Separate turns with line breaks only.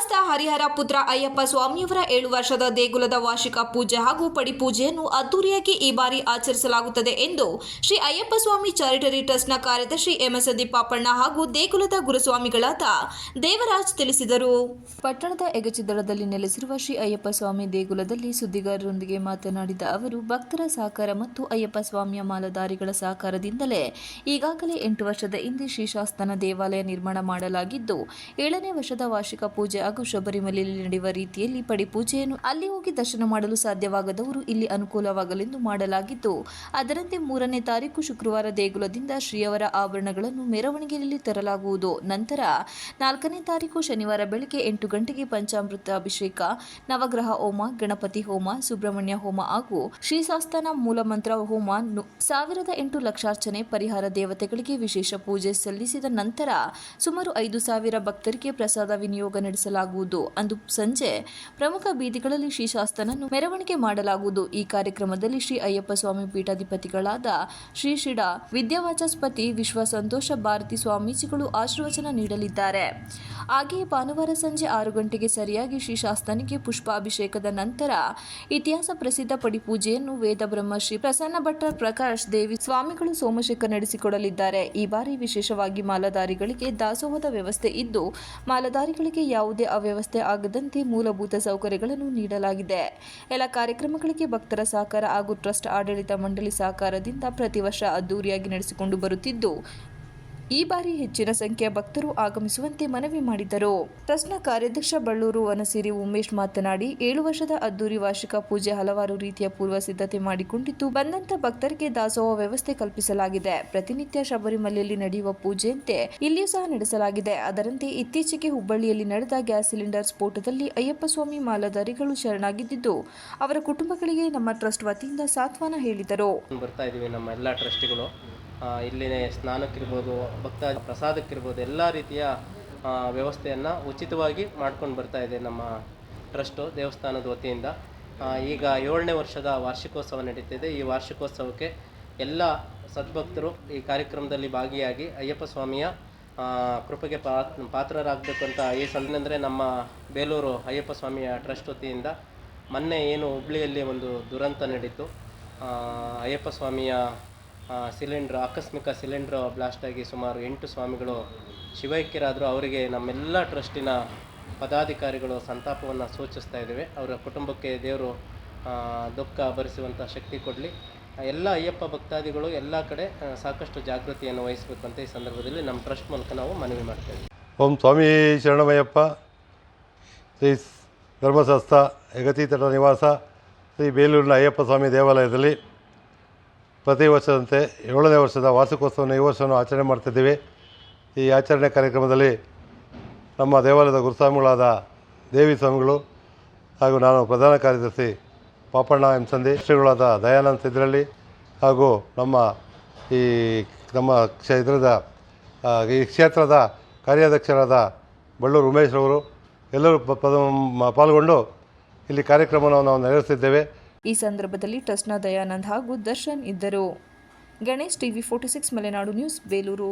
ಸಮಸ್ತ ಹರಿಹರ ಪುತ್ರ ಅಯ್ಯಪ್ಪ ಸ್ವಾಮಿಯವರ ಏಳು ವರ್ಷದ ದೇಗುಲದ ವಾರ್ಷಿಕ ಪೂಜೆ ಹಾಗೂ ಪಡಿಪೂಜೆಯನ್ನು ಅದ್ದೂರಿಯಾಗಿ ಈ ಬಾರಿ ಆಚರಿಸಲಾಗುತ್ತದೆ ಎಂದು ಶ್ರೀ ಅಯ್ಯಪ್ಪ ಸ್ವಾಮಿ ಚಾರಿಟರಿ ಟ್ರಸ್ಟ್ನ ಕಾರ್ಯದರ್ಶಿ ಎಂಎಸ್ ಪಾಪಣ್ಣ ಹಾಗೂ ದೇಗುಲದ ಗುರುಸ್ವಾಮಿಗಳಾದ ದೇವರಾಜ್ ತಿಳಿಸಿದರು. ಪಟ್ಟಣದ ಎಗಚಿದಳದಲ್ಲಿ ನೆಲೆಸಿರುವ ಶ್ರೀ ಅಯ್ಯಪ್ಪ ಸ್ವಾಮಿ ದೇಗುಲದಲ್ಲಿ ಸುದ್ದಿಗಾರರೊಂದಿಗೆ ಮಾತನಾಡಿದ ಅವರು, ಭಕ್ತರ ಸಹಕಾರ ಮತ್ತು ಅಯ್ಯಪ್ಪ ಸ್ವಾಮಿಯ ಮಾಲಧಾರಿಗಳ ಸಹಕಾರದಿಂದಲೇ ಈಗಾಗಲೇ ಎಂಟು ವರ್ಷದ ಹಿಂದೆ ಶ್ರೀಶಾಸ್ತನ ದೇವಾಲಯ ನಿರ್ಮಾಣ ಮಾಡಲಾಗಿದ್ದು, ಏಳನೇ ವರ್ಷದ ವಾರ್ಷಿಕ ಪೂಜೆ ಹಾಗೂ ಶಬರಿಮಲೆಯಲ್ಲಿ ನಡೆಯುವ ರೀತಿಯಲ್ಲಿ ಪಡಿಪೂಜೆಯನ್ನು ಅಲ್ಲಿ ಹೋಗಿ ದರ್ಶನ ಮಾಡಲು ಸಾಧ್ಯವಾಗದವರು ಇಲ್ಲಿ ಅನುಕೂಲವಾಗಲೆಂದು ಮಾಡಲಾಗಿದ್ದು ಅದರಂತೆ ಮೂರನೇ ತಾರೀಕು ಶುಕ್ರವಾರ ದೇಗುಲದಿಂದ ಶ್ರೀಯವರ ಆಭರಣಗಳನ್ನು ಮೆರವಣಿಗೆಯಲ್ಲಿ ತರಲಾಗುವುದು. ನಂತರ ನಾಲ್ಕನೇ ತಾರೀಕು ಶನಿವಾರ ಬೆಳಗ್ಗೆ ಎಂಟು ಗಂಟೆಗೆ ಪಂಚಾಮೃತ ಅಭಿಷೇಕ, ನವಗ್ರಹ ಹೋಮ, ಗಣಪತಿ ಹೋಮ, ಸುಬ್ರಹ್ಮಣ್ಯ ಹೋಮ ಹಾಗೂ ಶ್ರೀಶಾಸ್ತನ ಮೂಲಮಂತ್ರ ಹೋಮ ಸಾವಿರದ ಎಂಟು ಲಕ್ಷಾರ್ಚನೆ ಪರಿಹಾರ ದೇವತೆಗಳಿಗೆ ವಿಶೇಷ ಪೂಜೆ ಸಲ್ಲಿಸಿದ ನಂತರ ಸುಮಾರು ಐದು ಸಾವಿರ ಭಕ್ತರಿಗೆ ಪ್ರಸಾದ ವಿನಿಯೋಗ ನಡೆಸಲಾಗುವುದು ಅಂದು ಸಂಜೆ ಪ್ರಮುಖ ಬೀದಿಗಳಲ್ಲಿ ಶ್ರೀಶಾಸ್ತನನ್ನು ಮೆರವಣಿಗೆ ಮಾಡಲಾಗುವುದು. ಈ ಕಾರ್ಯಕ್ರಮದಲ್ಲಿ ಶ್ರೀ ಅಯ್ಯಪ್ಪ ಸ್ವಾಮಿ ಪೀಠಾಧಿಪತಿಗಳಾದ ಶ್ರೀ ಶಿಡ ವಿದ್ಯಾವಾಚಸ್ಪತಿ ವಿಶ್ವ ಸಂತೋಷ ಭಾರತಿ ಸ್ವಾಮೀಜಿಗಳು ಆಶೀರ್ವಚನ ನೀಡಲಿದ್ದಾರೆ. ಹಾಗೆಯೇ ಭಾನುವಾರ ಸಂಜೆ ಆರು ಗಂಟೆಗೆ ಸರಿಯಾಗಿ ಶ್ರೀಶಾಸ್ತನಿಗೆ ಪುಷ್ಪಾಭಿಷೇಕದ ನಂತರ ಇತಿಹಾಸ ಪ್ರಸಿದ್ಧ ಪಡಿಪೂಜೆಯನ್ನು ವೇದ ಬ್ರಹ್ಮ ಶ್ರೀ ಪ್ರಸನ್ನ ಭಟ್ಟ ಪ್ರಕಾಶ್ ದೇವಿ ಸ್ವಾಮಿಗಳು ಸೋಮಶೇಖರ್ ನಡೆಸಿಕೊಡಲಿದ್ದಾರೆ. ಈ ಬಾರಿ ವಿಶೇಷವಾಗಿ ಮಾಲಧಾರಿಗಳಿಗೆ ದಾಸೋಹದ ವ್ಯವಸ್ಥೆ ಇದ್ದು, ಮಾಲಧಾರಿಗಳಿಗೆ ಯಾವುದೇ ಅವ್ಯವಸ್ಥೆ ಆಗದಂತೆ ಮೂಲಭೂತ ಸೌಕರ್ಯಗಳನ್ನು ನೀಡಲಾಗಿದೆ. ಎಲ್ಲ ಕಾರ್ಯಕ್ರಮಗಳಿಗೆ ಭಕ್ತರ ಸಹಕಾರ ಹಾಗೂ ಟ್ರಸ್ಟ್ ಆಡಳಿತ ಮಂಡಳಿ ಸಹಕಾರದಿಂದ ಪ್ರತಿ ವರ್ಷ ಅದ್ದೂರಿಯಾಗಿ ನಡೆಸಿಕೊಂಡು ಬರುತ್ತಿದ್ದು ಈ ಬಾರಿ ಹೆಚ್ಚಿನ ಸಂಖ್ಯೆಯ ಭಕ್ತರು ಆಗಮಿಸುವಂತೆ ಮನವಿ ಮಾಡಿದರು ಟ್ರಸ್ಟ್ನ ಕಾರ್ಯಾಧ್ಯಕ್ಷ ಬಳ್ಳೂರು ವನಸಿರಿ ಉಮೇಶ್ ಮಾತನಾಡಿ, ಏಳು ವರ್ಷದ ಅದ್ದೂರಿ ವಾರ್ಷಿಕ ಪೂಜೆ ಹಲವಾರು ರೀತಿಯ ಪೂರ್ವ ಸಿದ್ಧತೆ ಮಾಡಿಕೊಂಡಿದ್ದು, ಬಂದಂತ ಭಕ್ತರಿಗೆ ದಾಸೋಹ ವ್ಯವಸ್ಥೆ ಕಲ್ಪಿಸಲಾಗಿದೆ. ಪ್ರತಿನಿತ್ಯ ಶಬರಿಮಲೆಯಲ್ಲಿ ನಡೆಯುವ ಪೂಜೆಯಂತೆ ಇಲ್ಲಿಯೂ ಸಹ ನಡೆಸಲಾಗಿದೆ. ಅದರಂತೆ ಇತ್ತೀಚೆಗೆ ಹುಬ್ಬಳ್ಳಿಯಲ್ಲಿ ನಡೆದ ಗ್ಯಾಸ್ ಸಿಲಿಂಡರ್ ಸ್ಫೋಟದಲ್ಲಿ ಅಯ್ಯಪ್ಪ ಸ್ವಾಮಿ ಮಾಲಾಧಾರಿಗಳು ಶರಣಾಗಿದ್ದು ಅವರ ಕುಟುಂಬಗಳಿಗೆ ನಮ್ಮ ಟ್ರಸ್ಟ್ ವತಿಯಿಂದ ಸಾಂತ್ವನ ಹೇಳಿದರು.
ಬರ್ತಾ ಇದೀವಿ ನಮ್ಮ ಎಲ್ಲ ಟ್ರಸ್ಟಿಗಳು. ಇಲ್ಲಿನ ಸ್ನಾನಕ್ಕಿರ್ಬೋದು ಭಕ್ತ ಪ್ರಸಾದಕ್ಕಿರ್ಬೋದು ಎಲ್ಲ ರೀತಿಯ ವ್ಯವಸ್ಥೆಯನ್ನು ಉಚಿತವಾಗಿ ಮಾಡ್ಕೊಂಡು ಬರ್ತಾ ಇದೆ ನಮ್ಮ ಟ್ರಸ್ಟು ದೇವಸ್ಥಾನದ ವತಿಯಿಂದ. ಈಗ ಏಳನೇ ವರ್ಷದ ವಾರ್ಷಿಕೋತ್ಸವ ನಡೀತಿದೆ. ಈ ವಾರ್ಷಿಕೋತ್ಸವಕ್ಕೆ ಎಲ್ಲ ಸದ್ಭಕ್ತರು ಈ ಕಾರ್ಯಕ್ರಮದಲ್ಲಿ ಭಾಗಿಯಾಗಿ ಅಯ್ಯಪ್ಪ ಸ್ವಾಮಿಯ ಕೃಪೆಗೆ ಪಾತ್ ಪಾತ್ರರಾಗಬೇಕು ಅಂತ ಈ ಸಂದರ್ಭ ನಮ್ಮ ಬೇಲೂರು ಅಯ್ಯಪ್ಪ ಸ್ವಾಮಿಯ ಟ್ರಸ್ಟ್ ವತಿಯಿಂದ ಮೊನ್ನೆ ಏನು ಹುಬ್ಳಿಯಲ್ಲಿ ಒಂದು ದುರಂತ ನಡೀತು. ಅಯ್ಯಪ್ಪ ಸ್ವಾಮಿಯ ಸಿಲಿಂಡ್ರ್, ಆಕಸ್ಮಿಕ ಸಿಲಿಂಡ್ರ್ ಬ್ಲಾಸ್ಟ್ ಆಗಿ ಸುಮಾರು ಎಂಟು ಸ್ವಾಮಿಗಳು ಶಿವೈಕ್ಯರಾದರು ಅವರಿಗೆ ನಮ್ಮೆಲ್ಲ ಟ್ರಸ್ಟಿನ ಪದಾಧಿಕಾರಿಗಳು ಸಂತಾಪವನ್ನು ಸೂಚಿಸ್ತಾ ಇದ್ದೇವೆ. ಅವರ ಕುಟುಂಬಕ್ಕೆ ದೇವರು ದುಃಖ ಭರಿಸುವಂಥ ಶಕ್ತಿ ಕೊಡಲಿ. ಎಲ್ಲ ಅಯ್ಯಪ್ಪ ಭಕ್ತಾದಿಗಳು ಎಲ್ಲ ಕಡೆ ಸಾಕಷ್ಟು ಜಾಗೃತಿಯನ್ನು ವಹಿಸಬೇಕು ಅಂತ ಈ ಸಂದರ್ಭದಲ್ಲಿ ನಮ್ಮ ಟ್ರಸ್ಟ್ ಮೂಲಕ ನಾವು ಮನವಿ ಮಾಡ್ತೇವೆ
ಓಂ ಸ್ವಾಮಿ ಶರಣಮಯ್ಯಪ್ಪ, ಶ್ರೀ ಧರ್ಮಶಾಸ್ತ್ರ ಯಗತೀತಟ ನಿವಾಸ, ಶ್ರೀ ಬೇಲೂರಿನ ಅಯ್ಯಪ್ಪ ಸ್ವಾಮಿ ದೇವಾಲಯದಲ್ಲಿ ಪ್ರತಿ ವರ್ಷದಂತೆ ಏಳನೇ ವರ್ಷದ ವಾರ್ಷಿಕೋತ್ಸವವನ್ನು ಈ ವರ್ಷವನ್ನು ಆಚರಣೆ ಮಾಡ್ತಿದ್ದೀವಿ. ಈ ಆಚರಣೆ ಕಾರ್ಯಕ್ರಮದಲ್ಲಿ ನಮ್ಮ ದೇವಾಲಯದ ಗುರುಸ್ವಾಮಿಗಳಾದ ದೇವಿ ಸ್ವಾಮಿಗಳು ಹಾಗೂ ನಾನು ಪ್ರಧಾನ ಕಾರ್ಯದರ್ಶಿ ಪಾಪಣ್ಣ ಎಂ. ಸಂದಿ ಶ್ರೀಗಳಾದ ದಯಾನಂದ್ ಸಿದ್ರಳ್ಳಿ ಹಾಗೂ ನಮ್ಮ ಈ ನಮ್ಮ ಕ್ಷೇತ್ರದ ಈ ಕ್ಷೇತ್ರದ ಕಾರ್ಯಾಧ್ಯಕ್ಷರಾದ ಬಳ್ಳೂರು ಉಮೇಶ್ ಅವರು ಎಲ್ಲರೂ ಪಾಲ್ಗೊಂಡು ಇಲ್ಲಿ ಕಾರ್ಯಕ್ರಮವನ್ನು ನಾವು ನೆರವೇರಿಸಿದ್ದೇವೆ.
ಈ ಸಂದರ್ಭದಲ್ಲಿ ಟ್ರಸ್ಟ್ನ ದಯಾನಂದ್ ಹಾಗೂ ದರ್ಶನ್ ಇದ್ದರು. Ganesh TV forty six Malenadu news Belur.